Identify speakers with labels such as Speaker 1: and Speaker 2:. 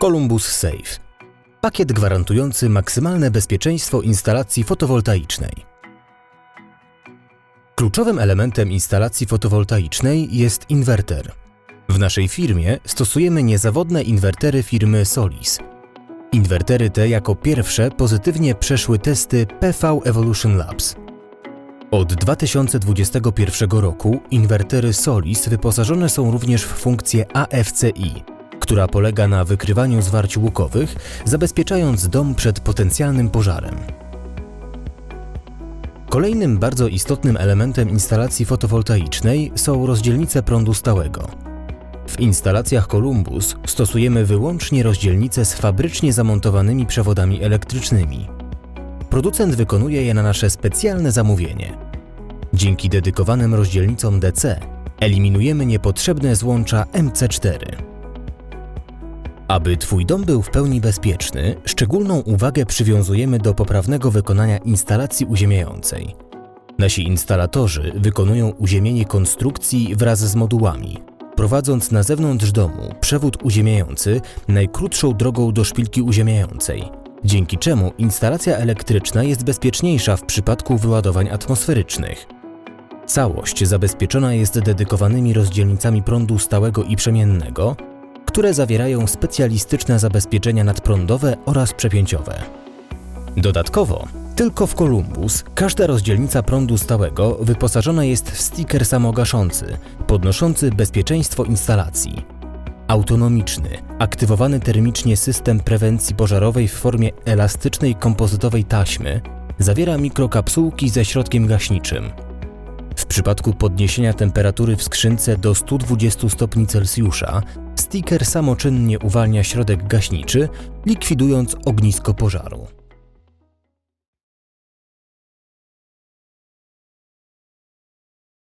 Speaker 1: Columbus Safe. Pakiet gwarantujący maksymalne bezpieczeństwo instalacji fotowoltaicznej. Kluczowym elementem instalacji fotowoltaicznej jest inwerter. W naszej firmie stosujemy niezawodne inwertery firmy Solis. Inwertery te jako pierwsze pozytywnie przeszły testy PV Evolution Labs. Od 2021 roku inwertery Solis wyposażone są również w funkcję AFCI, która polega na wykrywaniu zwarć łukowych, zabezpieczając dom przed potencjalnym pożarem. Kolejnym bardzo istotnym elementem instalacji fotowoltaicznej są rozdzielnice prądu stałego. W instalacjach Columbus stosujemy wyłącznie rozdzielnice z fabrycznie zamontowanymi przewodami elektrycznymi. Producent wykonuje je na nasze specjalne zamówienie. Dzięki dedykowanym rozdzielnicom DC eliminujemy niepotrzebne złącza MC4. Aby Twój dom był w pełni bezpieczny, szczególną uwagę przywiązujemy do poprawnego wykonania instalacji uziemiającej. Nasi instalatorzy wykonują uziemienie konstrukcji wraz z modułami, prowadząc na zewnątrz domu przewód uziemiający najkrótszą drogą do szpilki uziemiającej, dzięki czemu instalacja elektryczna jest bezpieczniejsza w przypadku wyładowań atmosferycznych. Całość zabezpieczona jest dedykowanymi rozdzielnicami prądu stałego i przemiennego, które zawierają specjalistyczne zabezpieczenia nadprądowe oraz przepięciowe. Dodatkowo, tylko w Columbus każda rozdzielnica prądu stałego wyposażona jest w sticker samogaszący, podnoszący bezpieczeństwo instalacji. Autonomiczny, aktywowany termicznie system prewencji pożarowej w formie elastycznej kompozytowej taśmy zawiera mikrokapsułki ze środkiem gaśniczym. W przypadku podniesienia temperatury w skrzynce do 120 stopni Celsjusza, sticker samoczynnie uwalnia środek gaśniczy, likwidując ognisko pożaru.